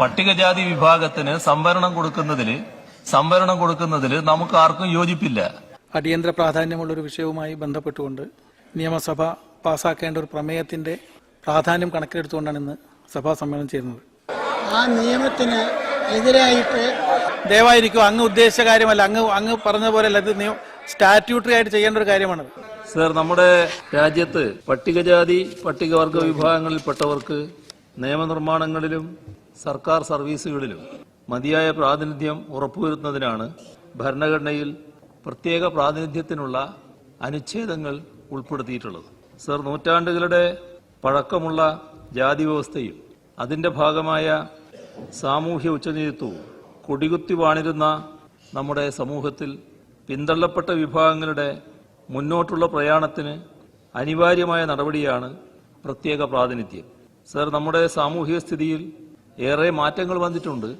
പട്ടികജാതി വിഭാഗത്തിന് സംവരണം കൊടുക്കുന്നതിൽ സംവരണം കൊടുക്കുന്നതിൽ നമുക്ക് ആർക്കും യോജിപ്പില്ല. അടിയന്തര പ്രാധാന്യമുള്ള ഒരു വിഷയവുമായി ബന്ധപ്പെട്ടുകൊണ്ട് നിയമസഭ പാസാക്കേണ്ട ഒരു പ്രമേയത്തിന്റെ പ്രാധാന്യം കണക്കിലെടുത്തുകൊണ്ടാണ് ഇന്ന് സഭാ സമ്മേളനം ചേരുന്നത്. ആ നിയമത്തിന് എതിരായിട്ട് ദയവായിരിക്കും അങ്ങ് ഉദ്ദേശിച്ച കാര്യമല്ല അങ്ങ് അങ്ങ് പറഞ്ഞ പോലെയല്ല ഇത് സ്റ്റാറ്റ്യൂട്ടറി ആയിട്ട് ചെയ്യേണ്ട ഒരു കാര്യമാണ് സർ നമ്മുടെ രാജ്യത്ത് പട്ടികജാതി പട്ടികവർഗ വിഭാഗങ്ങളിൽപ്പെട്ടവർക്ക് നിയമനിർമ്മാണങ്ങളിലും സർക്കാർ സർവീസുകളിലും മതിയായ പ്രാതിനിധ്യം ഉറപ്പുവരുത്തുന്നതിനാണ് ഭരണഘടനയിൽ പ്രത്യേക പ്രാതിനിധ്യത്തിനുള്ള അനുച്ഛേദങ്ങൾ ഉൾപ്പെടുത്തിയിട്ടുള്ളത്. സർ നൂറ്റാണ്ടുകളുടെ പഴക്കമുള്ള ജാതി വ്യവസ്ഥയും അതിന്റെ ഭാഗമായ സാമൂഹ്യ ഉച്ചനീതിത്വവും കൊടികുത്തി വാണിരുന്ന നമ്മുടെ സമൂഹത്തിൽ പിന്തള്ളപ്പെട്ട വിഭാഗങ്ങളുടെ മുന്നോട്ടുള്ള പ്രയാണത്തിന് അനിവാര്യമായ നടപടിയാണ് പ്രത്യേക പ്രാതിനിധ്യം. സർ നമ്മുടെ സാമൂഹിക സ്ഥിതിയിൽ ഏറെ മാറ്റങ്ങൾ വന്നിട്ടുണ്ട്.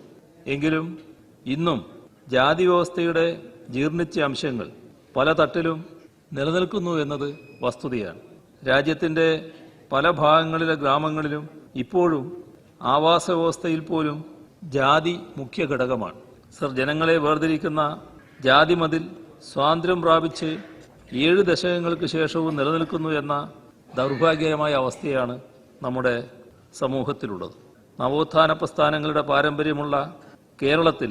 എങ്കിലും ഇന്നും ജാതി വ്യവസ്ഥയുടെ ജീർണിച്ച അംശങ്ങൾ പല തട്ടിലും നിലനിൽക്കുന്നു എന്നത് വസ്തുതയാണ്. രാജ്യത്തിന്റെ പല ഭാഗങ്ങളിലെ ഗ്രാമങ്ങളിലും ഇപ്പോഴും ആവാസ വ്യവസ്ഥയിൽ പോലും ജാതി മുഖ്യ ഘടകമാണ്. സർ ജനങ്ങളെ വേർതിരിക്കുന്ന ജാതി മതിൽ സ്വാതന്ത്ര്യം പ്രാപിച്ച് ഏഴ് ദശകങ്ങൾക്ക് ശേഷവും നിലനിൽക്കുന്നു എന്ന ദൗർഭാഗ്യകരമായ അവസ്ഥയാണ് നമ്മുടെ സമൂഹത്തിലുള്ളത്. നവോത്ഥാന പ്രസ്ഥാനങ്ങളുടെ പാരമ്പര്യമുള്ള കേരളത്തിൽ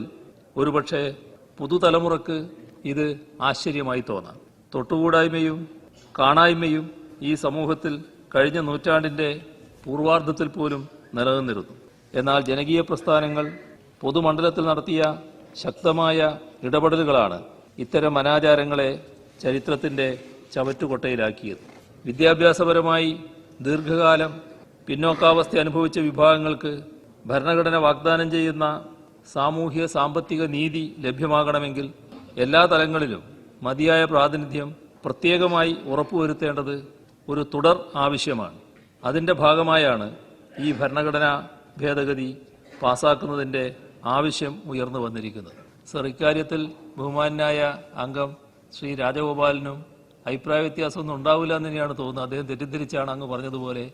ഒരുപക്ഷെ പുതുതലമുറക്ക് ഇത് ആശ്ചര്യമായി തോന്നാം. തൊട്ടുകൂടായ്മയും കാണായ്മയും ഈ സമൂഹത്തിൽ കഴിഞ്ഞ നൂറ്റാണ്ടിന്റെ പൂർവാർദ്ധത്തിൽ പോലും നിലനിന്നിരുന്നു. എന്നാൽ ജനകീയ പ്രസ്ഥാനങ്ങൾ പൊതുമണ്ഡലത്തിൽ നടത്തിയ ശക്തമായ ഇടപെടലുകളാണ് ഇത്തരം അനാചാരങ്ങളെ ചരിത്രത്തിന്റെ ചവറ്റുകൊട്ടയിലാക്കിയത്. വിദ്യാഭ്യാസപരമായി ദീർഘകാലം പിന്നോക്കാവസ്ഥ അനുഭവിച്ച വിഭാഗങ്ങൾക്ക് ഭരണഘടന വാഗ്ദാനം ചെയ്യുന്ന സാമൂഹ്യ സാമ്പത്തിക നീതി ലഭ്യമാകണമെങ്കിൽ എല്ലാ തലങ്ങളിലും മതിയായ പ്രാതിനിധ്യം പ്രത്യേകമായി ഉറപ്പുവരുത്തേണ്ടത് ഒരു തുടർ ആവശ്യമാണ്. അതിന്റെ ഭാഗമായാണ് ഈ ഭരണഘടനാ ഭേദഗതി പാസാക്കുന്നതിന്റെ ആവശ്യം ഉയർന്നു വന്നിരിക്കുന്നത്. സർ ഇക്കാര്യത്തിൽ ബഹുമാനായ അംഗം ശ്രീ രാജഗോപാലിനും അഭിപ്രായ വ്യത്യാസമൊന്നും ഉണ്ടാവില്ല എന്ന് തന്നെയാണ് തോന്നുന്നത്. അദ്ദേഹം തെറ്റിദ്ധരിച്ചാണ് അങ്ങ് പറഞ്ഞതുപോലെ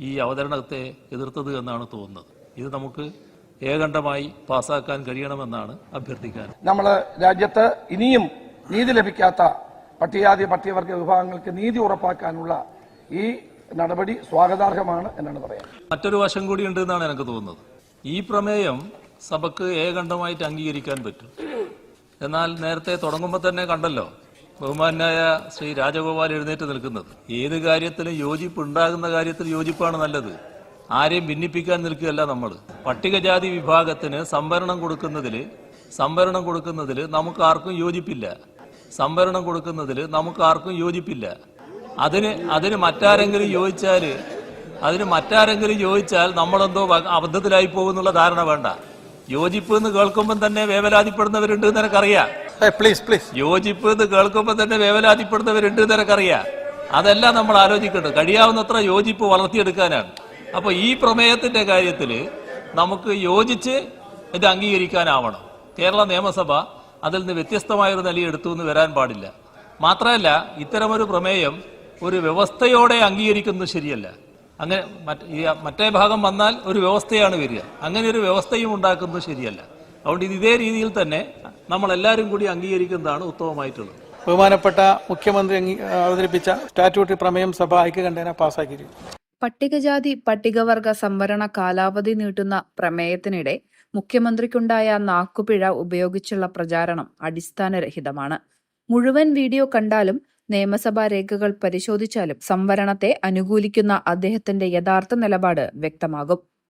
ഈ അവതരണത്തെ എതിർത്തത് എന്നാണ് തോന്നുന്നത്. ഇത് നമുക്ക് ഏകണ്ഠമായി പാസാക്കാൻ കഴിയണമെന്നാണ് അഭ്യർത്ഥിക്കാൻ. നമ്മൾ രാജ്യത്ത് ഇനിയും നീതി ലഭിക്കാത്ത പട്ടികജാതി പട്ടികവർഗ വിഭാഗങ്ങൾക്ക് നീതി ഉറപ്പാക്കാനുള്ള ഈ നടപടി സ്വാഗതാർഹമാണ് എന്നാണ് പറയാൻ മറ്റൊരു വശം കൂടി ഉണ്ട് എന്നാണ് എനിക്ക് തോന്നുന്നത്. ഈ പ്രമേയം സഭക്ക് ഏകണ്ഠമായിട്ട് അംഗീകരിക്കാൻ പറ്റും. എന്നാൽ നേരത്തെ തുടങ്ങുമ്പോൾ തന്നെ കണ്ടല്ലോ ബഹുമാനായ ശ്രീ രാജഗോപാൽ എഴുന്നേറ്റ് നിൽക്കുന്നത്. ഏത് കാര്യത്തിലും യോജിപ്പ് ഉണ്ടാകുന്ന കാര്യത്തിൽ യോജിപ്പാണ് നല്ലത്. ആരെയും ഭിന്നിപ്പിക്കാൻ നിൽക്കുകയല്ല നമ്മൾ. പട്ടികജാതി വിഭാഗത്തിന് സംവരണം കൊടുക്കുന്നതിൽ സംവരണം കൊടുക്കുന്നതിൽ നമുക്ക് ആർക്കും യോജിപ്പില്ല. സംവരണം കൊടുക്കുന്നതിൽ നമുക്ക് ആർക്കും യോജിപ്പില്ല. അതിന് അതിന് മറ്റാരെങ്കിലും യോജിച്ചാൽ അതിന് മറ്റാരെങ്കിലും യോജിച്ചാൽ നമ്മളെന്തോ അബദ്ധത്തിലായി പോകുന്നുള്ള ധാരണ വേണ്ട. യോജിപ്പ് എന്ന് കേൾക്കുമ്പോൾ തന്നെ വേവലാതിപ്പെടുന്നവരുണ്ട് എന്ന് എനിക്കറിയാം പ്ലീസ് പ്ലീസ് യോജിപ്പ് എന്ന് കേൾക്കുമ്പോൾ തന്നെ വേവലാതിപ്പെടുന്നവരുണ്ട് എന്ന് എനിക്കറിയാം അതെല്ലാം നമ്മൾ ആലോചിക്കേണ്ടത്. കഴിയാവുന്നത്ര യോജിപ്പ് വളർത്തിയെടുക്കാനാണ്. അപ്പൊ ഈ പ്രമേയത്തിന്റെ കാര്യത്തിൽ നമുക്ക് യോജിച്ച് ഇത് അംഗീകരിക്കാനാവണം. കേരള നിയമസഭ അതിൽ നിന്ന് വ്യത്യസ്തമായ ഒരു നില എടുത്തു എന്ന് വരാൻ പാടില്ല. മാത്രമല്ല ഇത്തരമൊരു പ്രമേയം ഒരു വ്യവസ്ഥയോടെ അംഗീകരിക്കുന്നത് ശരിയല്ല. അങ്ങനെ മറ്റേ ഭാഗം വന്നാൽ ഒരു വ്യവസ്ഥയാണ് വരിക. അങ്ങനെ ഒരു വ്യവസ്ഥയും ഉണ്ടാക്കുന്നത് ശരിയല്ല. അതുകൊണ്ട് ഇത് ഇതേ രീതിയിൽ തന്നെ നമ്മൾ എല്ലാവരും കൂടി അംഗീകരിക്കുന്നതാണ് ഉത്തമമായിട്ടുള്ളത്. ബഹുമാനപ്പെട്ട മുഖ്യമന്ത്രി അവതരിപ്പിച്ച സ്റ്റാറ്റ്യൂട്ടറി പ്രമേയം സഭ ഐക്യകണ്ഠേന പാസാക്കിയിരിക്കുന്നു പട്ടികജാതി പട്ടികവർഗ സംവരണ കാലാവധി നീട്ടുന്ന പ്രമേയത്തിനിടെ മുഖ്യമന്ത്രിക്കുണ്ടായ നാക്കുപിഴ ഉപയോഗിച്ചുള്ള പ്രചാരണം അടിസ്ഥാനരഹിതമാണ്. മുഴുവൻ വീഡിയോ കണ്ടാലും നിയമസഭാ രേഖകൾ പരിശോധിച്ചാലും സംവരണത്തെ അനുകൂലിക്കുന്ന അദ്ദേഹത്തിന്റെ യഥാർത്ഥ നിലപാട് വ്യക്തമാകും.